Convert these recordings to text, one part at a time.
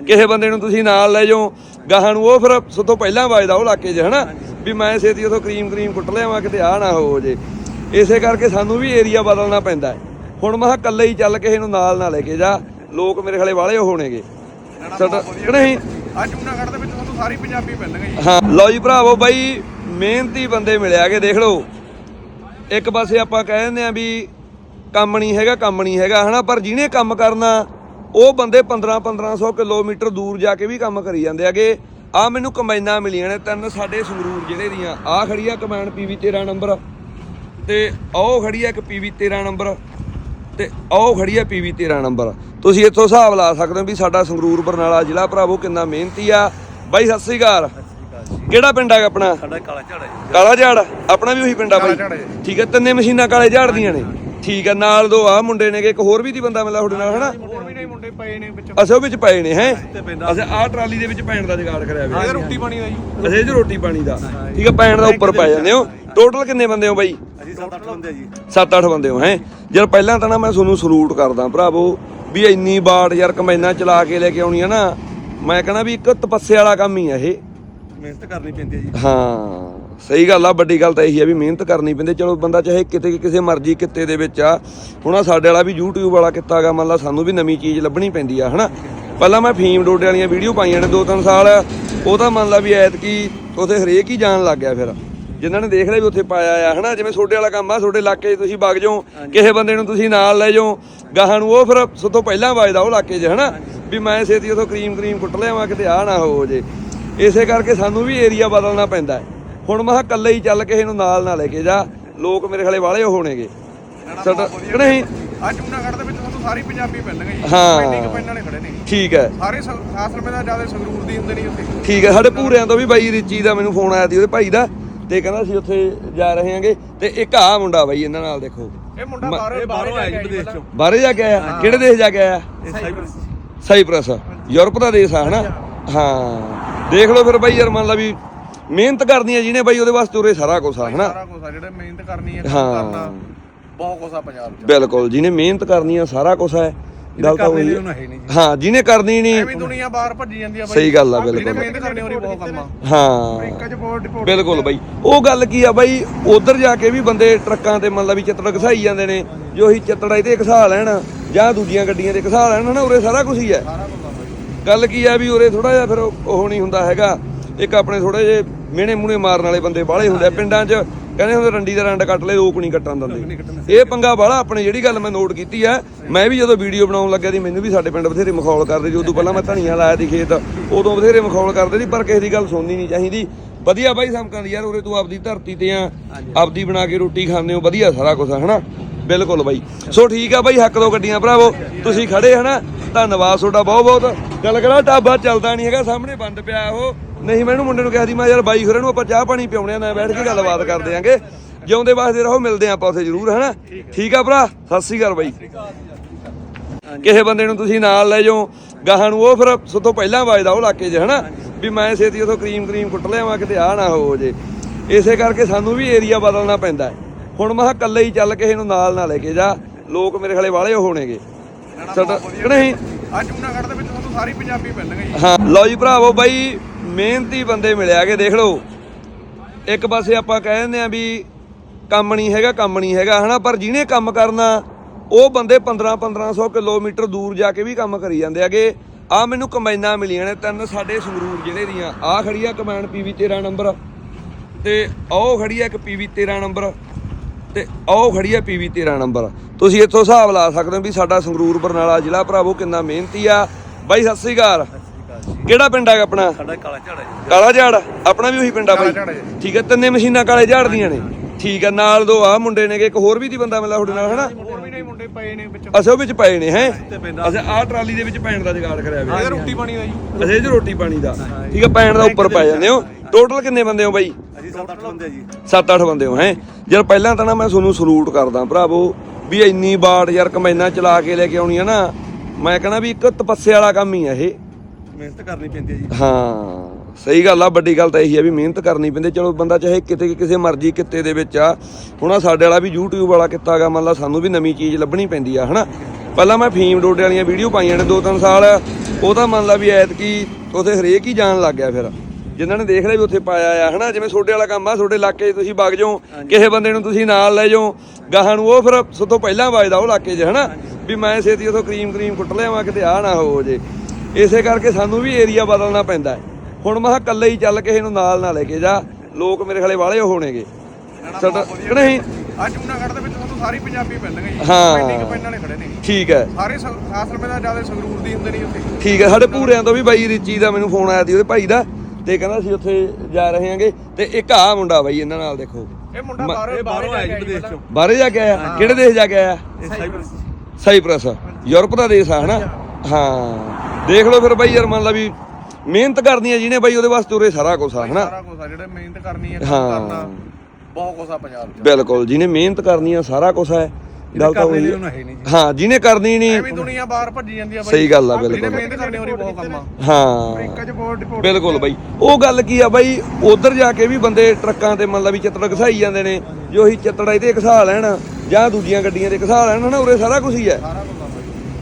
ਕਿਸੇ ਬੰਦੇ ਨੂੰ ਤੁਸੀਂ ਨਾਲ ਲੈ ਜਾਓ ਗਾਹਾਂ ਨੂੰ ਉਹ ਫਿਰ ਸੁੱਤੋਂ ਪਹਿਲਾਂ ਵੱਜਦਾ ਉਹ ਇਲਾਕੇ 'ਚ ਹਨਾ? ਵੀ ਮੈਂ ਛੇਤੀ ਉਥੋਂ ਕਰੀਮ ਕਰੀਮ ਕੁੱਟ ਲਿਆਵਾਂ ਕਿਤੇ ਆ ਨਾ ਹੋ ਜੇ। ਇਸੇ ਕਰਕੇ ਸਾਨੂੰ ਵੀ ਏਰੀਆ ਬਦਲਣਾ ਪੈਂਦਾ ਹੈ। ਹੁਣ ਮੈਂ ਇਕੱਲੇ ਹੀ ਚੱਲ ਕਿਸੇ ਨੂੰ ਨਾਲ ਨਾ ਲੈ ਕੇ ਜਾ। ਲੋਕ ਮੇਰੇ ਖਲੇ ਵਾਲੇ ਹੋਣਗੇ। ਕਿ ਨਹੀਂ। ਅੱਜ ਜੂਨਾਗੜ੍ਹ ਦੇ ਵਿੱਚ ਤੁਹਾਨੂੰ ਸਾਰੀ ਪੰਜਾਬੀ ਮਿਲਣਗੇ ਜੀ। ਹਾਂ ਲਓ ਜੀ ਭਰਾਵੋ ਬਾਈ ਮਿਹਨਤੀ ਬੰਦੇ ਮਿਲਿਆਗੇ ਦੇਖ ਲਓ। ਇੱਕ ਪਾਸੇ ਆਪਾਂ ਕਹਿ ਦਿੰਦੇ ਆ ਵੀ ਕੰਮ ਨਹੀਂ ਹੈਗਾ ਕੰਮ ਨਹੀਂ ਹੈਗਾ ਹਨਾ? ਪਰ ਜਿਹਨੇ ਕੰਮ ਕਰਨਾ ਉਹ ਬੰਦੇ 15 1500 ਕਿਲੋਮੀਟਰ ਦੂਰ ਜਾ ਕੇ ਵੀ ਕੰਮ ਕਰੀ ਜਾਂਦੇ ਆਗੇ ਆ ਮੈਨੂੰ ਕੰਬਾਈਨਾਂ ਮਿਲੀਆਂ ਨੇ ਤਿੰਨ ਸਾਡੇ ਸੰਗਰੂਰ ਜ਼ਿਲ੍ਹੇ ਦੀਆਂ। ਆ ਖੜੀ ਆ ਕੰਬਾਈਨ ਪੀਵੀ 13 ਨੰਬਰ। ਤੇ ਉਹ ਖੜੀ ਆ ਇੱਕ ਪੀਵੀ 13 ਨੰਬਰ। ਤੇ ਉਹ ਖੜੀ ਆ ਪੀਵੀ 13 ਨੰਬਰ। ਤੁਸੀਂ ਇੱਥੋਂ ਹਿਸਾਬ ਲਾ ਸਕਦੇ ਹੋ ਵੀ ਸਾਡਾ ਸੰਗਰੂਰ ਬਰਨਾਲਾ ਜ਼ਿਲ੍ਹਾ ਭਰਾਵੋ ਕਿੰਨਾ ਮਿਹਨਤੀ ਆ। ਬਾਈ ਸਤਿ ਸ੍ਰੀ ਅਕਾਲ। ਕਿਹੜਾ ਪਿੰਡ ਹੈਗਾ ਆਪਣਾ? ਸਾਡਾ ਕਾਲਾ ਝਾੜਾ ਕਾਲਾ ਝਾੜ। ਆਪਣਾ ਵੀ ਉਹੀ ਪਿੰਡ ਆ ਬਾਈ। ਠੀਕ ਹੈ ਤਿੰਨੇ ਮਸ਼ੀਨਾਂ ਕਾਲੇ ਝਾੜ ਦੀਆਂ ਨੇ। ਠੀਕ ਹੈ ਨਾਲ ਦੋ ਆ ਮੁੰਡੇ ਨੇਗੇ ਇੱਕ ਹੋਰ ਵੀ ਦੀ ਬੰਦਾ ਮਿਲਿਆ ਤੁਹਾਡੇ ਨਾਲ ਹਨਾ? ਹੋਰ ਵੀ ਨਹੀਂ ਮੁੰਡੇ ਪਏ ਨੇ ਵਿੱਚ। ਅਸੇ ਉਹ ਵਿੱਚ ਪਏ ਨੇ ਹੈ? ਤੇ ਪੈਂਦਾ। ਅਸੇ ਆਹ ਟਰਾਲੀ ਦੇ ਵਿੱਚ ਪੈਣ ਦਾ ਜੁਗਾੜ ਕਰਿਆ ਇਹ ਵੇ ਰੋਟੀ ਪਾਣੀ ਦਾ ਜੀ। ਅਸੇ 'ਚ ਰੋਟੀ ਪਾਣੀ ਦਾ। ਠੀਕ ਹੈ ਪੈਣ ਦਾ ਉੱਪਰ ਪੈ ਜਾਂਦੇ ਹੋ। ਟੋਟਲ ਕਿੰਨੇ ਬੰਦੇ ਹੋ ਬਾਈ? ਅਸੀਂ 7-8 ਬੰਦੇ ਜੀ। 7-8 ਬੰਦੇ ਹੋ ਹੈ? ਯਾਰ ਪਹਿਲਾਂ ਤਾਂ ਨਾ ਮੈਂ ਤੁਹਾਨੂੰ ਸਲੂਟ ਕਰਦਾ ਭਰਾਵੋ ਵੀ ਇੰਨੀ ਬਾੜ ਯਾਰ ਕਮੈਨਾ ਚਲਾ ਕੇ ਲੈ ਕੇ ਆਉਣੀ ਆ ਨਾ ਮੈਂ ਕਹਿੰਦਾ ਵੀ ਇੱਕ ਤਪੱਸਿਆ ਵਾਲਾ ਕੰਮ ਹੀ ਆ ਇਹ। ਮਿਹਨਤ ਕਰਨੀ ਪੈਂਦੀ ਹੈ ਜੀ। ਹਾਂ। ਸਹੀ ਗੱਲ ਆ ਵੱਡੀ ਗੱਲ ਤਾਂ ਇਹੀ ਆ ਵੀ ਮਿਹਨਤ ਕਰਨੀ ਪੈਂਦੀ ਚਲੋ ਬੰਦਾ ਚਾਹੇ ਕਿਤੇ ਕਿਸੇ ਮਰਜ਼ੀ ਕਿੱਤੇ ਦੇ ਵਿੱਚ ਆ। ਹੁਣ ਆ ਸਾਡੇ ਵਾਲਾ ਵੀ YouTube ਵਾਲਾ ਕਿੱਤਾ ਗਾ ਮੰਨ ਲਾ ਸਾਨੂੰ ਵੀ ਨਵੀਂ ਚੀਜ਼ ਲੱਭਣੀ ਪੈਂਦੀ ਆ ਹਨਾ? ਪਹਿਲਾਂ ਮੈਂ ਫੀਮ ਡੋਡੇ ਵਾਲੀਆਂ ਵੀਡੀਓ ਪਾਈਆਂ ਨੇ ਦੋ ਤਿੰਨ ਸਾਲ। ਉਹ ਤਾਂ ਮੰਨ ਲਾ ਵੀ ਐਤਕੀ ਉਥੇ ਹਰੇਕ ਹੀ ਜਾਣ ਲੱਗ ਗਿਆ ਫਿਰ। ਜਿਨ੍ਹਾਂ ਨੇ ਦੇਖ ਲਿਆ ਵੀ ਉੱਥੇ ਪਾਇਆ ਆ ਹਨਾ? ਜਿਵੇਂ ਛੋਟੇ ਵਾਲਾ ਕੰਮ ਆ ਛੋਟੇ ਇਲਾਕੇ 'ਚ ਤੁਸੀਂ ਵਗ ਜਾਓ। ਕਿਸੇ ਬੰਦੇ ਨੂੰ ਤੁਸੀਂ ਨਾਲ ਲੈ ਜਾਓ। ਗਾਹਾਂ ਨੂੰ ਉਹ ਫਿਰ ਸੁੱਤੋਂ ਪਹਿਲਾਂ ਵੱਜਦਾ ਉਹ ਇਲਾਕੇ 'ਚ ਹਨਾ? ਵੀ ਮੈਂ ਛੇਤੀ ਉਥੋਂ ਕਰੀਮ ਕਰੀਮ ਕੁੱਟ ਲਿਆਵਾਂ ਕਿਤੇ ਆ ਨਾ ਹੋ ਜੇ। ਇਸੇ ਕਰਕੇ ਸਾਨੂੰ ਵੀ ਏਰੀਆ ਬਦਲਣਾ ਪੈਂਦਾ ਹੈ। ਹੁਣ ਮੈਂ ਕਿਹਾ ਇਕੱਲੇ ਹੀ ਚੱਲ ਕਿਸੇ ਨੂੰ ਨਾਲ ਨਾ ਲੈ ਕੇ ਜਾ। ਲੋਕ ਮੇਰੇ ਖਲੇ ਵਾਲੇ ਹੋਣਗੇ। ਸਾਡਾ ਕਿ ਨਹੀਂ? ਅੱਜ ਜੂਨਾਗੜ੍ਹ ਦੇ ਵਿੱਚ ਤੁਹਾਨੂੰ ਸਾਰੀ ਪੰਜਾਬੀ ਮਿਲਣਗੇ ਜੀ। ਹਾਂ। ਕਮੈਂਟ ਵਾਲੇ ਖੜੇ ਨੇ। ਠੀਕ ਹੈ। ਸਾਰੇ ਖਾਸ ਲੰਮੇ ਦਾ ਜ਼ਿਆਦਾ ਸੰਗਰੂਰ ਦੀ ਹੁੰਦੇ ਨਹੀਂ ਉੱਥੇ। ਠੀਕ ਹੈ। ਸਾਡੇ ਪੂਰਿਆਂ ਤੋਂ ਵੀ ਬਾਈ ਰਿਚੀ ਦਾ ਮੈਨੂੰ ਫੋਨ ਆਇਆ ਸੀ ਉਹਦੇ ਭਾਈ ਦਾ। ਤੇ ਕਹਿੰਦਾ ਅਸੀਂ ਉੱਥੇ ਜਾ ਰਹੇ ਹਾਂਗੇ। ਤੇ ਇੱਕ ਆ ਮੁੰਡਾ ਬਾਈ ਇਹਨਾਂ ਨਾਲ ਦੇਖੋ। ਇਹ ਮੁੰਡਾ ਮ- ਬਾਹਰੋਂ ਬਾਹਰੋਂ ਆਇਆ ਜੀ ਵਿਦੇਸ਼ ਚੋਂ ਬਾਹਰੇ ਜਾ ਕੇ ਆਇਆ? ਕਿਹੜੇ ਦੇਸ਼ ਜਾ ਕੇ ਆਇਆ? ਇਹ ਸਾਈਪਰਸ। ਸਾਈਪ੍ਰਸ। ਯੂਰਪ ਦਾ ਦੇਸ਼ ਆ ਹਨਾ? ਹਾਂ। ਦੇਖ ਲਓ ਫਿਰ ਬਾਈ ਯਾਰ ਮੰਨ ਲਾ ਵੀ ਮਿਹਨਤ ਕਰਨੀ ਹੈ ਜਿਹਨੇ ਬਾਈ ਉਹਦੇ ਵਾਸਤੇ ਉਰੇ ਸਾਰਾ ਕੁਝ ਆ ਹਨਾ? ਸਾਰਾ ਕੁਝ ਆ ਜਿਹੜੇ ਮਿਹਨਤ ਕਰਨੀ ਹੈ। ਕੰਮ ਹਾਂ। ਕਰਨਾ ਬਹੁਤ ਕੁਝ ਆ ਪੰਜਾਬ 'ਚ। ਬਿਲਕੁਲ ਜਿਹਨੇ ਮਿਹਨਤ ਕਰਨੀ ਆ ਸਾਰਾ ਕੁਝ ਹੈ ਗੱਲ ਤਾਂ ਉਹੀ ਹੈ। ਨਹੀਂ ਜੀ। ਹਾਂ ਜਿਹਨੇ ਕਰਨੀ ਨਹੀਂ। ਐਵੇਂ ਦੁਨੀਆ ਬਾਹਰ ਭੱਜੀ ਜਾਂਦੀ ਆ ਬਾਈ। ਸਹੀ ਗੱਲ ਆ, ਜਿਹਨੇ ਬਿਲਕੁਲ। ਮਿਹਨਤ ਕਰਨੀ ਹੋਰੀ ਬਹੁਤ ਕੰਮ ਆ। ਹਾਂ। ਇੱਕ ਚ ਬਹੁਤ ਡਿਪੋਰਟ ਬਿਲਕੁਲ ਬਾਈ। ਉਹ ਗੱਲ ਕੀ ਆ ਬਾਈ ਉਧਰ ਜਾ ਕੇ ਵੀ ਬੰਦੇ ਟਰੱਕਾਂ ਤੇ ਮੰਨ ਲਾ ਵੀ ਚਿੱਤੜ ਘਸਾਈ ਜਾਂਦੇ ਨੇ ਜੋ ਹੀ ਚਿੱਤੜਾਈ ਤੇ ਘਸਾ ਲੈਣ ਜਾਂ ਦੂਜੀਆਂ ਗੱਡੀਆਂ ਤੇ ਘਸਾ ਲੈਣ ਨਾ ਉਰੇ ਸਾਰਾ ਕੁਝ ਹੀ ਹੈ ਸਾਰਾ ਕੁਝ ਆ ਬਾਈ। ਗੱਲ ਕੀ ਆ ਵੀ ਉਰੇ ਥੋੜਾ ਜਿਹਾ ਫਿਰ ਉਹ ਨਹੀਂ ਹੁੰਦਾ ਹੈਗਾ। ਇੱਕ ਆਪਣੇ ਥੋੜੇ ਜੇ ਮਿਹਣੇ ਮੂਹਣੇ ਮਾਰਨ ਵਾਲੇ ਬੰਦੇ ਬਾਹਲੇ ਹੁੰਦੇ ਆ। ਪਿੰਡਾਂ 'ਚ ਕਹਿੰਦੇ ਹੁੰਦੇ ਰੰਡੀ ਦਾ ਰੰਡ ਕੱਟ ਲੈ ਲੋਕ ਨਹੀਂ ਕੱਟਣ ਦਿੰਦੇ। ਇਹ ਪੰਗਾ ਬਾਹਲਾ ਆਪਣੇ ਜਿਹੜੀ ਗੱਲ ਮੈਂ ਨੋਟ ਕੀਤੀ ਆ ਮੈਂ ਵੀ ਜਦੋਂ ਵੀਡੀਓ ਬਣਾਉਣ ਲੱਗਿਆ ਸੀ ਮੈਨੂੰ ਵੀ ਸਾਡੇ ਪਿੰਡ ਬਥੇਰੇ ਮਖੌਲ ਕਰਦੇ ਸੀ। ਉਦੋਂ ਪਹਿਲਾਂ ਮੈਂ ਧਨੀਆ ਲਾਇਆ ਸੀ ਖੇਤ ਉਦੋਂ ਬਥੇਰੇ ਮਖੌਲ ਕਰਦੇ ਸੀ ਪਰ ਕਿਸੇ ਦੀ ਗੱਲ ਸੁਣਨੀ ਨਹੀਂ ਚਾਹੀਦੀ। ਵਧੀਆ ਬਾਈ ਸਮਕਾਂ ਦੀ ਯਾਰ ਉਰੇ ਤੂੰ ਆਪਦੀ ਧਰਤੀ ਤੇ ਆ ਆਪਦੀ ਬਣਾ ਕੇ ਰੋਟੀ ਖਾਂਦੇ ਹੋ ਵਧੀਆ ਸਾਰਾ ਕੁਝ ਹਨਾ? ਬਿਲਕੁਲ ਬਾਈ। ਸੋ ਠੀਕ ਆ ਬਾਈ ਹੱਕ ਦੋ ਗੱਡੀਆਂ ਭਰਾਵੋ ਤੁਸੀਂ ਖੜੇ ਹਨਾ? ਧੰਨਵਾਦ ਤੁਹਾਡਾ ਬਹੁਤ ਬਹੁਤ ਗੱਲ ਕਰਾਂ ਢਾਬਾ ਚੱਲਦਾ ਨਹੀਂ ਹੈਗਾ ਸਾਹਮਣੇ ਬੰਦ ਪਿਆ ਉਹ। ਨਹੀਂ ਮੈਂ ਇਹਨੂੰ ਮੁੰਡੇ ਨੂੰ ਕਿਹਾ ਸੀ ਮੈਂ ਯਾਰ ਬਾਈ ਖੁਰੇ ਨੂੰ ਆਪਾਂ ਚਾਹ ਪਾਣੀ ਪਿਉਣੇ ਆ ਨਾ ਬੈਠ ਕੇ ਗੱਲਬਾਤ ਕਰਦੇ ਆਂਗੇ। ਜਿਉਂਦੇ ਵਾਸਤੇ ਰਹੋ ਮਿਲਦੇ ਆਂ ਆਪਾਂ ਉੱਥੇ ਜ਼ਰੂਰ ਹਨਾ? ਠੀਕ ਆ ਭਰਾ? ਸਤਿ ਸ੍ਰੀ ਅਕਾਲ ਬਾਈ। ਕਿਸੇ ਬੰਦੇ ਨੂੰ ਤੁਸੀਂ ਨਾਲ ਲੈ ਜਾਓ ਗਾਹਾਂ ਨੂੰ ਉਹ ਫਿਰ ਸੁੱਤੋਂ ਪਹਿਲਾਂ ਵੱਜਦਾ ਉਹ ਇਲਾਕੇ 'ਚ ਹਨਾ? ਵੀ ਮੈਂ ਛੇਤੀ ਉਥੋਂ ਕਰੀਮ ਕਰੀਮ ਕੁੱਟ ਲਿਆਵਾਂ ਕਿਤੇ ਆ ਨਾ ਹੋ ਜੇ। ਇਸੇ ਕਰਕੇ ਸਾਨੂੰ ਵੀ ਏਰੀਆ ਬਦਲਣਾ ਪੈਂਦਾ ਹੁਣ ਮੈਂ ਇਕੱਲੇ ਹੀ ਚੱਲ ਕਿਸੇ ਨੂੰ ਨਾਲ ਨਾ ਲੈ ਕੇ ਜਾ। ਲੋਕ ਮੇਰੇ ਖਲੇ ਵਾਲੇ ਹੋਣਗੇ। ਸਾਡਾ ਨਹੀਂ। ਅੱਜ ਜੂਨਾਗੜ੍ਹ ਦੇ ਵਿੱਚ ਤੁਹਾਨੂੰ ਸਾਰੀ ਪੰਜਾਬੀ ਮਿਲਣਗੇ ਜੀ। ਹਾਂ ਲਓ ਜੀ ਭਰਾਵੋ ਬਾਈ ਮਿਹਨਤੀ ਬੰਦੇ ਮਿਲਿਆ ਮਿਲਿਆਗੇ ਦੇਖ ਲਓ। ਇੱਕ ਪਾਸੇ ਆਪਾਂ ਕਹਿ ਦਿੰਦੇ ਆ ਵੀ ਕੰਮ ਨਹੀਂ ਹੈਗਾ, ਕੰਮ ਨਹੀਂ ਹੈਗਾ, ਹਨਾ? ਪਰ ਜਿਹਨੇ ਕੰਮ ਕਰਨਾ, ਉਹ ਬੰਦੇ 15 1500 ਕਿਲੋਮੀਟਰ ਦੂਰ ਜਾ ਕੇ ਵੀ ਕੰਮ ਕਰੀ ਜਾਂਦੇ ਆਗੇ ਆ ਮੈਨੂੰ ਕੰਬਾਈਨਾਂ ਮਿਲੀਆਂ ਨੇ, ਤਿੰਨ ਸਾਡੇ ਸੰਗਰੂਰ ਜ਼ਿਲ੍ਹੇ ਦੀਆਂ। ਆ ਖੜੀ ਆ ਕਮੈਨ ਪੀਵੀ 13 ਨੰਬਰ। ਤੇ ਆਓ ਖੜੀ ਆ ਇੱਕ ਪੀਵੀ 13 ਨੰਬਰ। ਤੇ ਆਓ ਖੜੀ ਆ ਪੀਵੀ 13 ਨੰਬਰ। ਤੁਸੀਂ ਇੱਥੋਂ ਹਿਸਾਬ ਲਾ ਸਕਦੇ ਹੋ ਵੀ ਸਾਡਾ ਸੰਗਰੂਰ ਬਰਨਾਲਾ ਜ਼ਿਲ੍ਹਾ ਭਰਾਵੋ ਕਿੰਨਾ ਮਿਹਨਤੀ ਆ। ਬਾਈ, ਸਤਿ ਸ੍ਰੀ ਅਕਾਲ। ਕਿਹੜਾ ਪਿੰਡ ਹੈਗਾ ਆਪਣਾ? ਸਾਡਾ ਕਾਲਾ ਝਾੜਾ ਜੀ। ਕਾਲਾ ਝਾੜ? ਆਪਣਾ ਵੀ ਉਹੀ ਪਿੰਡ ਆ ਬਾਈ। ਝਾੜ ਹੈ ਠੀਕ ਹੈ ਤਿੰਨੇ ਮਸ਼ੀਨਾਂ ਕਾਲੇ ਝਾੜ ਦੀਆਂ ਨੇ। ਠੀਕ ਹੈ ਨਾਲ ਦੋ ਆ ਮੁੰਡੇ ਨੇਗੇ ਇੱਕ ਹੋਰ ਵੀ ਦੀ ਬੰਦਾ ਮਿਲਿਆ ਤੁਹਾਡੇ ਨਾਲ ਹਨਾ? ਹੋਰ ਵੀ ਨਹੀਂ ਮੁੰਡੇ ਪਏ ਨੇ ਵਿੱਚ। ਅਸੇ ਉਹ ਵਿੱਚ ਪਏ ਨੇ ਹੈ? ਅਸੇ ਆਹ ਟਰਾਲੀ ਦੇ ਵਿੱਚ ਪੈਣ ਦਾ ਜੁਗਾੜ ਕਰਿਆ ਇਹ ਵੇ ਰੋਟੀ ਪਾਣੀ ਦਾ ਜੀ। ਅਸੇ ਇਹ 'ਚ ਰੋਟੀ ਪਾਣੀ ਦਾ। ਠੀਕ ਹੈ ਪੈਣ ਦਾ ਉੱਪਰ ਪੈ ਜਾਂਦੇ ਹੋ। ਟੋਟਲ ਕਿੰਨੇ ਬੰਦੇ ਹੋ ਬਾਈ? ਅਸੀਂ 7-8 ਬੰਦੇ ਜੀ। 7-8 ਬੰਦੇ ਹੋ ਹੈ? ਯਾਰ ਪਹਿਲਾਂ ਤਾਂ ਨਾ ਮੈਂ ਤੁਹਾਨੂੰ ਸਲੂਟ ਕਰਦਾ ਭਰਾਵੋ ਵੀ ਇੰਨੀ ਬਾੜ ਯਾਰ ਕਮੈਨਾ ਚਲਾ ਕੇ ਲੈ ਕੇ ਆਉਣੀ ਆ ਨਾ। ਮੈਂ ਕਹਿੰਦਾ ਵੀ ਇੱਕ ਤਪੱਸਿਆ ਵਾਲਾ ਕੰਮ ਹੀ ਆ ਇਹ। ਮਿਹਨਤ ਕਰਨੀ ਪੈਂਦੀ ਹੈ ਜੀ। ਹਾਂ ਸਹੀ ਗੱਲ ਆ ਵੱਡੀ ਗੱਲ ਤਾਂ ਇਹੀ ਆ ਵੀ ਮਿਹਨਤ ਕਰਨੀ ਪੈਂਦੀ ਚਲੋ ਬੰਦਾ ਚਾਹੇ ਕਿਤੇ ਕਿਸੇ ਮਰਜ਼ੀ ਕਿੱਤੇ ਦੇ ਵਿੱਚ ਆ ਹੁਣ ਆ ਸਾਡੇ ਵਾਲਾ ਵੀ YouTube ਵਾਲਾ ਕਿੱਤਾ ਮੰਨ ਲਾ ਸਾਨੂੰ ਵੀ ਨਵੀਂ ਚੀਜ਼ ਲੱਭਣੀ ਪੈਂਦੀ ਆ ਹਨਾ? ਪਹਿਲਾਂ ਮੈਂ ਫੀਮ ਡੋਡੇ ਵਾਲੀਆਂ ਵੀਡੀਓ ਪਾਈਆਂ ਨੇ ਦੋ ਤਿੰਨ ਸਾਲ ਉਹ ਤਾਂ ਮੰਨ ਲਾ ਵੀ ਐਤਕੀ ਉਥੇ ਹਰੇਕ ਹੀ ਜਾਣ ਲੱਗ ਗਿਆ ਫਿਰ। ਜਿਨ੍ਹਾਂ ਨੇ ਦੇਖ ਲਿਆ ਵੀ ਉੱਥੇ ਪਾਇਆ ਆ ਹਨਾ? ਜਿਵੇਂ ਛੋਡੇ ਵਾਲਾ ਕੰਮ ਆ ਛੋਡੇ ਇਲਾਕੇ 'ਚ ਤੁਸੀਂ ਵਗ ਜਾਓ ਕਿਸੇ ਬੰਦੇ ਨੂੰ ਤੁਸੀਂ ਨਾਲ ਲੈ ਜਾਓ ਗਾਹਾਂ ਨੂੰ ਉਹ ਫਿਰ ਸਭ ਤੋਂ ਪਹਿਲਾਂ ਵੱਜਦਾ ਉਹ ਇਲਾਕੇ 'ਚ ਹਨਾ? ਵੀ ਮੈਂ ਛੇਤੀ ਉਥੋਂ ਕਰੀਮ ਕਰੀਮ ਕੁੱਟ ਲਿਆਵਾਂ ਕਿਤੇ ਆ ਨਾ ਹੋ ਜੇ। ਇਸੇ ਕਰਕੇ ਸਾਨੂੰ ਵੀ ਏਰੀਆ ਬਦਲਣਾ ਪੈਂਦਾ ਹੈ। ਹੁਣ ਮੈਂ ਕਿਹਾ ਇਕੱਲੇ ਹੀ ਚੱਲ ਕਿਸੇ ਨੂੰ ਨਾਲ ਨਾ ਲੈ ਕੇ ਜਾ। ਲੋਕ ਮੇਰੇ ਖਲੇ ਵਾਲੇ ਹੋਣਗੇ। ਸਾਡਾ ਕਿ ਨਹੀਂ? ਅੱਜ ਜੂਨਾਗੜ੍ਹ ਦੇ ਵਿੱਚ ਤੁਹਾਨੂੰ ਸਾਰੀ ਪੰਜਾਬੀ ਮਿਲਣਗੇ ਜੀ ਹਾਂ। ਇੰਨੇ ਕੁ ਪਿੰਡ ਵਾਲੇ ਖੜੇ ਨੇ। ਠੀਕ ਹੈ। ਸਾਰੇ ਖਾਸ ਰੁਪਏ ਦਾ ਜ਼ਿਆਦਾ ਸੰਗਰੂਰ ਦੀ ਹੁੰਦੇ ਨਹੀਂ ਉੱਥੇ। ਠੀਕ ਹੈ। ਸਾਡੇ ਪੂਰਿਆਂ ਤੋਂ ਵੀ ਬਾਈ ਰਿਚੀ ਦਾ ਮੈਨੂੰ ਫੋਨ ਆਇਆ ਸੀ ਉਹਦੇ ਭਾਈ ਦਾ। ਤੇ ਕਹਿੰਦਾ ਸੀ ਉੱਥੇ ਜਾ ਰਹੇ ਹਾਂਗੇ। ਤੇ ਇੱਕ ਆ ਮੁੰਡਾ ਬਾਈ ਇਹਨਾਂ ਨਾਲ ਦੇਖੋ। ਇਹ ਮੁੰਡਾ ਬਾਹਰੋਂ ਬਾਹਰੋਂ ਆਇਆ ਜੀ ਵਿਦੇਸ਼ ਚੋਂ। ਬਾਹਰੇ ਜਾ ਕੇ ਆਇਆ? ਕਿਹੜੇ ਦੇਸ਼ ਜਾ ਕੇ ਆਇਆ? ਇਹ ਸਾਈਪਰਸ। ਸਾਈਪ੍ਰਸ। ਯੂਰਪ ਦਾ ਦੇਸ਼ ਆ ਹਨਾ? ਹਾਂ। ਦੇਖ ਲਓ ਫਿਰ ਬਾਈ ਯਾਰ ਮੰਨ ਲਾ ਵੀ ਮਿਹਨਤ ਕਰਨੀ ਹੈ ਜਿਹਨੇ ਬਾਈ ਉਹਦੇ ਵਾਸਤੇ ਉਰੇ ਸਾਰਾ ਕੁਝ ਆ ਹਨਾ? ਸਾਰਾ ਕੁਝ ਆ ਜਿਹੜੇ ਮਿਹਨਤ ਕਰਨੀ ਹੈ ਕੰਮ ਹਾਂ। ਕਰਨਾ ਬਹੁਤ ਕੁਝ ਆ ਪੰਜਾਬ 'ਚ। ਬਿਲਕੁਲ ਜਿਹਨੇ ਮਿਹਨਤ ਕਰਨੀ ਆ ਸਾਰਾ ਕੁਝ ਹੈ ਗੱਲ ਤਾਂ ਉਹੀ ਹੈ ਨਹੀਂ ਜੀ। ਹਾਂ ਜਿਹਨੇ ਕਰਨੀ ਨਹੀਂ ਐਵੇਂ ਦੁਨੀਆ ਬਾਹਰ ਭੱਜੀ ਜਾਂਦੀ ਆ ਬਾਈ। ਸਹੀ ਗੱਲ ਆ ਜਿਹਨੇ ਬਿਲਕੁਲ। ਮਿਹਨਤ ਕਰਨੀ ਉਹਦੀ ਬਹੁਤ ਕੰਮ ਆ। ਹਾਂ। ਰਿਪੋਰਟ ਬਿਲਕੁਲ ਬਾਈ। ਉਹ ਗੱਲ ਕੀ ਆ ਬਾਈ ਉਧਰ ਜਾ ਕੇ ਵੀ ਬੰਦੇ ਟਰੱਕਾਂ ਤੇ ਮੰਨ ਲਾ ਵੀ ਚਿੱਤੜ ਘਸਾਈ ਜਾਂਦੇ ਨੇ ਜੇ ਉਹੀ ਚਿੱਤੜ ਇਹਦੇ ਘਸਾ ਲੈਣ ਜਾਂ ਦੂਜੀਆਂ ਗੱਡੀਆਂ ਤੇ ਘਸਾ ਲੈਣ ਨਾ ਉਰੇ ਸਾਰਾ ਕੁਝ ਹੀ ਹੈ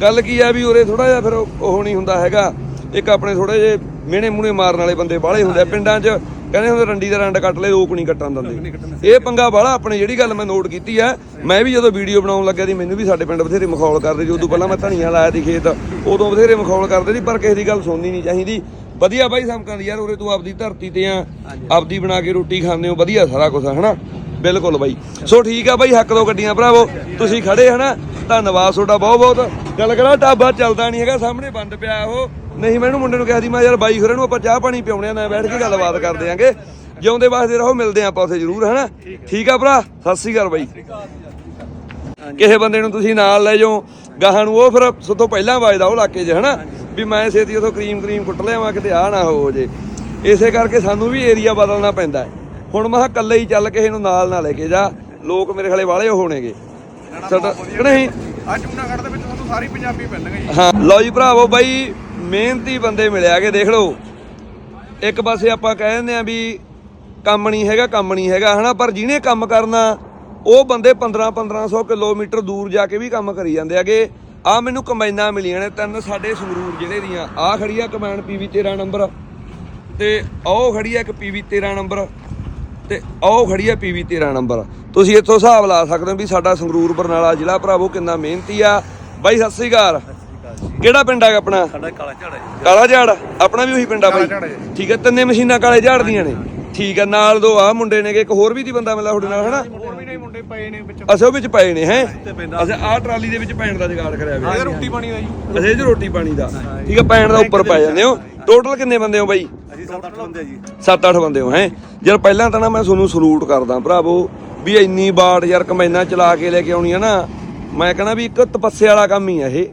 ਗੱਲ ਕੀ ਆ ਵੀ ਉਰੇ ਥੋੜਾ ਜਿਹਾ ਫਿਰ ਉਹ ਨਹੀਂ ਹੁੰਦਾ ਹੈਗਾ। ਇੱਕ ਆਪਣੇ ਥੋੜੇ ਜਿਹੇ ਮਿਹਣੇ ਮੂਹਣੇ ਮਾਰਨ ਵਾਲੇ ਬੰਦੇ ਬਾਹਲੇ ਹੁੰਦੇ ਆ। ਪਿੰਡਾਂ 'ਚ ਕਹਿੰਦੇ ਹੁੰਦੇ ਰੰਡੀ ਦਾ ਰੰਡ ਕੱਟ ਲੈ ਲੋਕ ਨਹੀਂ ਕੱਟਣ ਦਿੰਦੇ। ਇਹ ਪੰਗਾ ਬਾਹਲਾ ਆਪਣੇ ਜਿਹੜੀ ਗੱਲ ਮੈਂ ਨੋਟ ਕੀਤੀ ਆ ਮੈਂ ਵੀ ਜਦੋਂ ਵੀਡੀਓ ਬਣਾਉਣ ਲੱਗਿਆ ਸੀ ਮੈਨੂੰ ਵੀ ਸਾਡੇ ਪਿੰਡ ਬਥੇਰੇ ਮਖੌਲ ਕਰਦੇ ਉਦੋਂ ਪਹਿਲਾਂ ਮੈਂ ਧਨੀਆ ਲਾਇਆ ਸੀ ਖੇਤ ਉਦੋਂ ਬਥੇਰੇ ਮਖੌਲ ਕਰਦੇ ਸੀ ਪਰ ਕਿਸੇ ਦੀ ਗੱਲ ਸੁਣਨੀ ਨਹੀਂ ਚਾਹੀਦੀ। ਵਧੀਆ ਬਾਈ ਸਮਕਾਂ ਦੀ ਯਾਰ ਉਰੇ ਤੂੰ ਆਪਦੀ ਧਰਤੀ ਤੇ ਆ ਆਪਦੀ ਬਣਾ ਕੇ ਰੋਟੀ ਖਾਂਦੇ ਹੋ ਵਧੀਆ ਸਾਰਾ ਕੁਝ ਹਨਾ? ਬਿਲਕੁਲ ਬਾਈ। ਸੋ ਠੀਕ ਆ ਬਾਈ ਹੱਕ ਦੋ ਗੱਡੀਆਂ ਭਰਾਵੋ। ਤੁਸੀਂ ਖੜੇ ਹਨਾ? ਧੰਨਵਾਦ, ਤੁਹਾਡਾ ਬਹੁਤ ਬਹੁਤ। ਗੱਲ ਕਰਾਂ ਢਾਬਾ ਚੱਲਦਾ ਨਹੀਂ ਹੈਗਾ, ਸਾਹਮਣੇ ਬੰਦ ਪਿਆ ਉਹ। ਨਹੀਂ ਮੈਨੂੰ ਮੁੰਡੇ ਨੂੰ ਕਿਹਾ ਸੀ, ਮੈਂ ਯਾਰ ਬਾਈ ਖਰੇ ਨੂੰ ਆਪਾਂ ਚਾਹ ਪਾਣੀ ਪਿਉਣੇ ਆ, ਨਾ ਬੈਠ ਕੇ ਗੱਲਬਾਤ ਕਰਦੇ ਆਂਗੇ ਜਿਉਂਦੇ ਵਾਸਤੇ ਰਹੋ, ਮਿਲਦੇ ਆਂ ਆਪਾਂ ਉੱਥੇ ਜ਼ਰੂਰ, ਹਨਾ? ਠੀਕ ਆ ਭਰਾ, ਸਤਿ ਸ੍ਰੀ ਅਕਾਲ ਬਾਈ। ਕਿਸੇ ਬੰਦੇ ਨੂੰ ਤੁਸੀਂ ਨਾਲ ਲੈ ਜਾਓ, ਗਾਹਾਂ ਨੂੰ ਉਹ ਫਿਰ ਸਭ ਤੋਂ ਪਹਿਲਾਂ ਵੱਜਦਾ ਉਹ ਇਲਾਕੇ 'ਚ, ਹਨਾ? ਵੀ ਮੈਂ ਛੇਤੀ ਉਥੋਂ ਕਰੀਮ ਕਰੀਮ ਕੁੱਟ ਲਿਆਵਾਂ, ਕਿਤੇ ਆ ਨਾ ਹੋ ਜੇ। ਇਸੇ ਕਰਕੇ ਸਾਨੂੰ ਵੀ ਏਰੀਆ ਬਦਲਣਾ ਪੈਂਦਾ ਹੁਣ ਮੈਂ ਕਿਹਾ ਇਕੱਲੇ ਹੀ ਚੱਲ, ਕਿਸੇ ਨੂੰ ਨਾਲ ਨਾ ਲੈ ਕੇ ਜਾ। ਲੋਕ ਮੇਰੇ ਖਲੇ ਵਾਲੇ ਹੋਣਗੇ। ਸਾਡਾ ਕਿ ਨਹੀਂ। ਅੱਜ ਜੂਨਾਗੜ੍ਹ ਦੇ ਵਿੱਚ ਤੁਹਾਨੂੰ ਸਾਰੀ ਪੰਜਾਬੀ ਮਿਲਣਗੇ ਜੀ। ਹਾਂ ਲਓ ਜੀ ਭਰਾਵੋ ਬਾਈ ਮਿਹਨਤੀ ਬੰਦੇ ਮਿਲਿਆ ਕੇ ਦੇਖ ਲਓ। ਇੱਕ ਪਾਸੇ ਆਪਾਂ ਕਹਿ ਦਿੰਦੇ ਆ ਵੀ ਕੰਮ ਨਹੀਂ ਹੈਗਾ ਕੰਮ ਨਹੀਂ ਹੈਗਾ ਹਨਾ ਪਰ ਜਿਹਨੇ ਕੰਮ ਕਰਨਾ ਉਹ ਬੰਦੇ 15 1500 ਕਿਲੋਮੀਟਰ ਦੂਰ ਜਾ ਕੇ ਵੀ ਕੰਮ ਕਰੀ ਜਾਂਦੇ ਆਗੇ ਆ ਮੈਨੂੰ ਕੰਬਾਈਨਾਂ ਮਿਲੀਆਂ ਨੇ ਤਿੰਨ ਸਾਡੇ ਸੰਗਰੂਰ ਜ਼ਿਲ੍ਹੇ ਦੀਆਂ। ਆ ਖੜੀ ਆ ਕਮੈਨ ਪੀਵੀ 13 ਨੰਬਰ। ਤੇ ਉਹ ਖੜੀ ਆ ਇੱਕ ਪੀਵੀ 13 ਨੰਬਰ। ਤੇ ਉਹ ਖੜੀ ਆ ਪੀਵੀ 13 ਨੰਬਰ। ਤੁਸੀਂ ਇੱਥੋਂ ਹਿਸਾਬ ਲਾ ਸਕਦੇ ਹੋ ਵੀ ਸਾਡਾ ਸੰਗਰੂਰ ਬਰਨਾਲਾ ਜ਼ਿਲ੍ਹਾ ਭਰਾਵੋ ਕਿੰਨਾ ਮਿਹਨਤੀ ਆ। ਬਾਈ ਸਤਿ ਸ੍ਰੀ ਅਕਾਲ। ਕਿਹੜਾ ਪਿੰਡ ਹੈਗਾ ਆਪਣਾ? ਸਾਡਾ ਕਾਲਾ ਝਾੜਾ ਕਾਲਾ ਝਾੜ। ਆਪਣਾ ਵੀ ਉਹੀ ਪਿੰਡ ਆ ਬਾਈ। ਠੀਕ ਹੈ ਤਿੰਨੇ ਮਸ਼ੀਨਾਂ ਕਾਲੇ ਝਾੜ ਦੀਆਂ ਨੇ। ਠੀਕ ਹੈ ਨਾਲ ਦੋ ਆ ਮੁੰਡੇ ਨੇਗੇ ਇੱਕ ਹੋਰ ਵੀ ਦੀ ਬੰਦਾ ਮਿਲਿਆ ਤੁਹਾਡੇ ਨਾਲ ਹਨਾ? ਹੋਰ ਵੀ ਨਹੀਂ ਮੁੰਡੇ ਪਏ ਨੇ ਵਿੱਚ। ਅਸੇ ਉਹ ਵਿੱਚ ਪਏ ਨੇ ਹੈ? ਅਸੇ ਆਹ ਟਰਾਲੀ ਦੇ ਵਿੱਚ ਪੈਣ ਦਾ ਜੁਗਾੜ ਕਰਿਆ ਹੋਇਆ। ਇਹ ਰੋਟੀ ਪਾਣੀ ਦਾ ਜੀ। ਅਸੇ ਇਹ 'ਚ ਰੋਟੀ ਪਾਣੀ ਦਾ। ਠੀਕ ਹੈ ਪੈਣ ਦਾ ਉੱਪਰ ਪੈ ਜਾਂਦੇ ਹੋ। ਟੋਟਲ ਕਿੰਨੇ ਬੰਦੇ ਹੋ ਬਾਈ? ਅਸੀਂ 7-8 ਬੰਦੇ ਆ ਜੀ। 7-8 ਬੰਦੇ ਹੋ ਹੈ? ਯਾਰ ਪਹਿਲਾਂ ਤਾਂ ਨਾ ਮੈਂ ਤੁਹਾਨੂੰ ਸਲੂਟ ਕਰਦਾ ਭਰਾਵੋ ਵੀ ਇੰਨੀ ਬਾੜ ਯਾਰ ਕਮੈਨਾਂ ਚਲਾ ਕੇ ਲੈ ਕੇ ਆਉਣੀ ਆ ਨਾ। ਮੈਂ ਕਹਿੰਦਾ ਵੀ ਇੱਕ ਤਪੱਸਿਆ ਵਾਲਾ ਕੰਮ ਹੀ ਆ ਇਹ।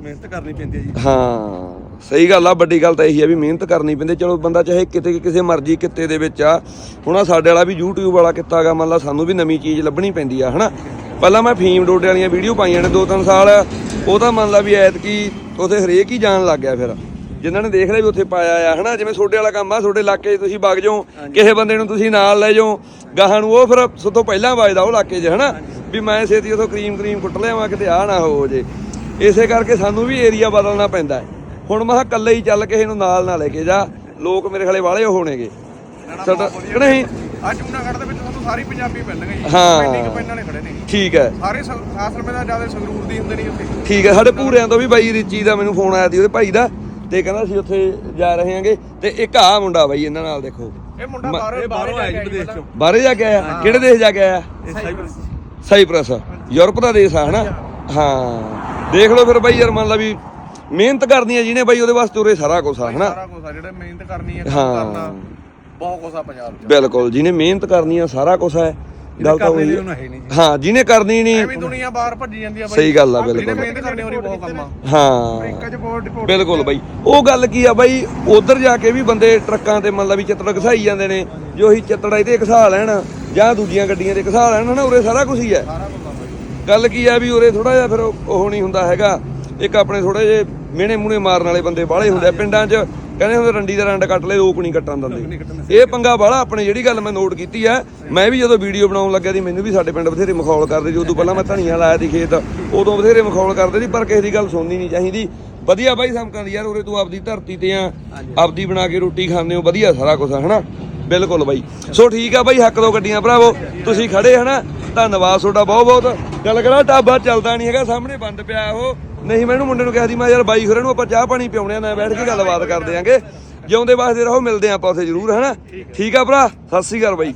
ਮਿਹਨਤ ਕਰਨੀ ਪੈਂਦੀ ਹੈ ਜੀ। ਹਾਂ। ਸਹੀ ਗੱਲ ਆ ਵੱਡੀ ਗੱਲ ਤਾਂ ਇਹੀ ਆ ਵੀ ਮਿਹਨਤ ਕਰਨੀ ਪੈਂਦੀ ਚਲੋ ਬੰਦਾ ਚਾਹੇ ਕਿਤੇ ਕਿਸੇ ਮਰਜ਼ੀ ਕਿੱਤੇ ਦੇ ਵਿੱਚ ਆ। ਹੁਣ ਆਹ ਸਾਡੇ ਵਾਲਾ ਵੀ YouTube ਵਾਲਾ ਕਿੱਤਾ ਗਾ ਮੰਨ ਲਾ ਸਾਨੂੰ ਵੀ ਨਵੀਂ ਚੀਜ਼ ਲੱਭਣੀ ਪੈਂਦੀ ਆ ਹਨਾ? ਪਹਿਲਾਂ ਮੈਂ ਫੀਮ ਡੋਡੇ ਵਾਲੀਆਂ ਵੀਡੀਓ ਪਾਈਆਂ ਨੇ ਦੋ ਤਿੰਨ ਸਾਲ। ਉਹ ਤਾਂ ਮੰਨ ਲਾ ਵੀ ਐਤਕੀ ਉਥੇ ਹਰੇਕ ਹੀ ਜਾਣ ਲੱਗ ਗਿਆ ਫਿਰ। ਜਿਨ੍ਹਾਂ ਨੇ ਦੇਖ ਲਿਆ ਵੀ ਉੱਥੇ ਪਾਇਆ ਆ ਹਨਾ? ਜਿਵੇਂ ਛੋਡੇ ਵਾਲਾ ਕੰਮ ਆ ਛੋਡੇ ਇਲਾਕੇ 'ਚ ਤੁਸੀਂ ਵਗ ਜਾਓ ਕਿਸੇ ਬੰਦੇ ਨੂੰ ਤੁਸੀਂ ਨਾਲ ਲੈ ਜਾਓ। ਗਾਹਾਂ ਨੂੰ ਉਹ ਫਿਰ ਸਭ ਤੋਂ ਪਹਿਲਾਂ ਵੱਜਦਾ ਉਹ ਇਲਾਕੇ 'ਚ ਹਨਾ? ਵੀ ਮੈਂ ਛੇਤੀ ਉਥੋਂ ਕਰੀਮ ਕਰੀਮ ਕੁੱਟ ਲਿਆਵਾਂ ਕਿਤੇ ਆ ਨਾ ਹੋ ਜੇ। ਇਸੇ ਕਰਕੇ ਸਾਨੂੰ ਵੀ ਏਰੀਆ ਬਦਲਣਾ ਪੈਂਦਾ ਹੈ। ਹੁਣ ਮੈਂ ਕਿਹਾ ਇਕੱਲੇ ਹੀ ਚੱਲ ਕਿਸੇ ਨੂੰ ਨਾਲ ਨਾ ਲੈ ਕੇ ਜਾ। ਲੋਕ ਮੇਰੇ ਖਲੇ ਵਾਲੇ ਹੋਣਗੇ। ਸਾਡਾ ਕਿ ਨਹੀਂ। ਅੱਜ ਜੂਨਾਗੜ੍ਹ ਦੇ ਵਿੱਚ ਤੁਹਾਨੂੰ ਸਾਰੀ ਪੰਜਾਬੀ ਮਿਲਣਗੇ ਜੀ। ਹਾਂ। ਇੰਨੇ ਕੁ ਪਿੰਡ ਵਾਲੇ ਖੜੇ ਨੇ। ਠੀਕ ਹੈ। ਸਾਰੇ ਖਾਸ ਰੁਪਏ ਦਾ ਜ਼ਿਆਦਾ ਸੰਗਰੂਰ ਦੀ ਹੁੰਦੇ ਨਹੀਂ ਉੱਥੇ। ਠੀਕ ਹੈ। ਸਾਡੇ ਪੂਰਿਆਂ ਤੋਂ ਵੀ ਬਾਈ ਰਿਚੀ ਦਾ ਮੈਨੂੰ ਫੋਨ ਆਇਆ ਸੀ ਉਹਦੇ ਭਾਈ ਦਾ। ਤੇ ਕਹਿੰਦਾ ਸੀ ਉੱਥੇ ਜਾ ਰਹੇ ਹਾਂਗੇ। ਤੇ ਇੱਕ ਆ ਮੁੰਡਾ ਬਾਈ ਇਹਨਾਂ ਨਾਲ ਦੇਖੋ। ਇਹ ਮੁੰਡਾ ਬਾਹਰੋਂ ਬਾਹਰੋਂ ਆਇਆ ਜੀ ਵਿਦੇਸ਼। ਚੋਂ ਬਾਹਰੇ ਜਾ ਕੇ ਆਇਆ? ਕਿਹੜੇ ਦੇਸ਼ ਜਾ ਕੇ ਆਇਆ? ਸਾਈਪਰਸ। ਸਾਈਪ੍ਰਸ। ਯੂਰਪ ਦਾ ਦੇਸ਼ ਆ ਹਨਾ? ਹਾਂ। ਦੇਖ ਲਓ ਫਿਰ ਬਾਈ ਯਾਰ ਮੰਨ ਲਾ ਵੀ ਮਿਹਨਤ ਕਰਨੀ ਹੈ ਜਿਹਨੇ ਬਾਈ ਉਹਦੇ ਵਾਸਤੇ ਉਰੇ ਸਾਰਾ ਕੁਝ ਆ ਹਨਾ? ਸਾਰਾ ਕੁਝ ਆ ਜਿਹੜੇ ਮਿਹਨਤ ਕਰਨੀ ਹੈ ਕੰਮ ਹਾਂ। ਕਰਨਾ ਬਹੁਤ ਕੁਝ ਆ ਪੰਜਾਬ 'ਚ। ਬਿਲਕੁਲ ਜਿਹਨੇ ਮਿਹਨਤ ਕਰਨੀ ਆ ਸਾਰਾ ਕੁਝ ਹੈ। ਗੱਲ ਤਾਂ ਉਹੀ ਹੈ। ਨਹੀਂ ਜੀ। ਹਾਂ ਜਿਹਨੇ ਕਰਨੀ ਨਹੀਂ। ਐਵੇਂ ਦੁਨੀਆ ਬਾਹਰ ਭੱਜੀ ਜਾਂਦੀ ਆ ਬਾਈ। ਸਹੀ ਗੱਲ ਆ ਜਿਹਨੇ ਬਿਲਕੁਲ। ਮਿਹਨਤ ਕਰਨੀ ਉਹਦੀ ਬਹੁਤ ਕੰਮ ਆ। ਹਾਂ। ਇੱਕ ਬੋਰਡ ਰਿਪੋਰਟ ਬਿਲਕੁਲ ਬਾਈ। ਉਹ ਗੱਲ ਕੀ ਆ ਬਾਈ ਉਧਰ ਜਾ ਕੇ ਵੀ ਬੰਦੇ ਟਰੱਕਾਂ ਤੇ ਮੰਨ ਲਾ ਵੀ ਚਿੱਤੜ ਘਸਾਈ ਜਾਂਦੇ ਨੇ ਜੇ ਉਹੀ ਚਿੱਤੜ ਇਹਦੇ ਘਸਾ ਲੈਣ ਜਾਂ ਦੂਜੀਆਂ ਗੱਡੀਆਂ ਤੇ ਘਸਾ ਲੈਣ ਹਨਾ ਉਰੇ ਸਾਰਾ ਕੁਝ ਹੀ ਹੈ। ਸਾਰਾ ਕੁਝ ਆ ਬਾਈ। ਗੱਲ ਕੀ ਆ ਵੀ ਉਰੇ ਥੋੜਾ ਜਿਹਾ ਫਿਰ ਉਹ ਉਹ ਨਹੀਂ ਹੁੰਦਾ ਹੈਗਾ। ਇੱਕ ਆਪਣੇ ਥੋੜੇ ਜਿਹੇ ਮਿਹਣੇ ਮੂਣੇ ਮਾਰਨ ਵਾਲੇ ਬੰਦੇ ਬਾਹਲੇ ਹੁੰਦੇ ਆ। ਪਿੰਡਾਂ 'ਚ ਕਹਿੰਦੇ ਹੁੰਦੇ ਰੰਡੀ ਦਾ ਰੰਡ ਕੱਟ ਲੈ ਲੋਕ ਨਹੀਂ ਕੱਟਣ ਦਿੰਦੇ। ਇਹ ਪੰਗਾ ਬਾਹਲਾ ਆਪਣੇ ਜਿਹੜੀ ਗੱਲ ਮੈਂ ਨੋਟ ਕੀਤੀ ਆ ਮੈਂ ਵੀ ਜਦੋਂ ਵੀਡੀਓ ਬਣਾਉਣ ਲੱਗਿਆ ਸੀ ਮੈਨੂੰ ਵੀ ਸਾਡੇ ਪਿੰਡ ਬਥੇਰੇ ਮਖੌਲ ਕਰਦੇ ਸੀ। ਉਦੋਂ ਪਹਿਲਾਂ ਮੈਂ ਧਨੀਆ ਲਾਇਆ ਸੀ ਖੇਤ ਉਦੋਂ ਬਥੇਰੇ ਮਖੌਲ ਕਰਦੇ ਸੀ ਪਰ ਕਿਸੇ ਦੀ ਗੱਲ ਸੁਣਨੀ ਨਹੀਂ ਚਾਹੀਦੀ। ਵਧੀਆ ਬਾਈ ਸਮਕਾਂ ਦੀ ਯਾਰ ਉਰੇ ਤੂੰ ਆਪਦੀ ਧਰਤੀ ਤੇ ਆ ਆਪਦੀ ਬਣਾ ਕੇ ਰੋਟੀ ਖਾਂਦੇ ਹੋ ਵਧੀਆ ਸਾਰਾ ਕੁਝ ਹਨਾ? ਬਿਲਕੁਲ ਬਾਈ। ਸੋ ਠੀਕ ਆ ਬਾਈ ਹੱਕ ਦੋ ਗੱਡੀਆਂ ਭਰਾਵੋ। ਤੁਸੀਂ ਖੜੇ ਹਨਾ? ਧੰਨਵਾਦ ਤੁਹਾਡਾ ਬਹੁਤ ਬਹੁਤ ਗੱਲ ਕਰਾਂ ਢਾਬਾ ਚੱਲਦਾ ਨਹੀਂ ਹੈਗਾ ਸਾਹਮਣੇ ਬੰਦ ਪਿਆ ਉਹ। ਨਹੀਂ, ਮੈਂ ਇਹਨੂੰ ਮੁੰਡੇ ਨੂੰ ਕਿਹਾ ਸੀ, ਮੈਂ ਯਾਰ ਬਾਈ ਹੋਰਾਂ ਨੂੰ ਆਪਾਂ ਚਾਹ ਪਾਣੀ ਪਿਉਣੇ ਆ ਨਾ ਬੈਠ ਕੇ ਗੱਲਬਾਤ ਕਰਦੇ ਆਂਗੇ। ਜਿਉਂਦੇ ਵਾਸਤੇ ਰਹੋ, ਮਿਲਦੇ ਆਂ ਆਪਾਂ ਉੱਥੇ ਜ਼ਰੂਰ, ਹਨਾ? ਠੀਕ ਆ ਭਰਾ, ਸਤਿ ਸ੍ਰੀ ਅਕਾਲ ਬਾਈ।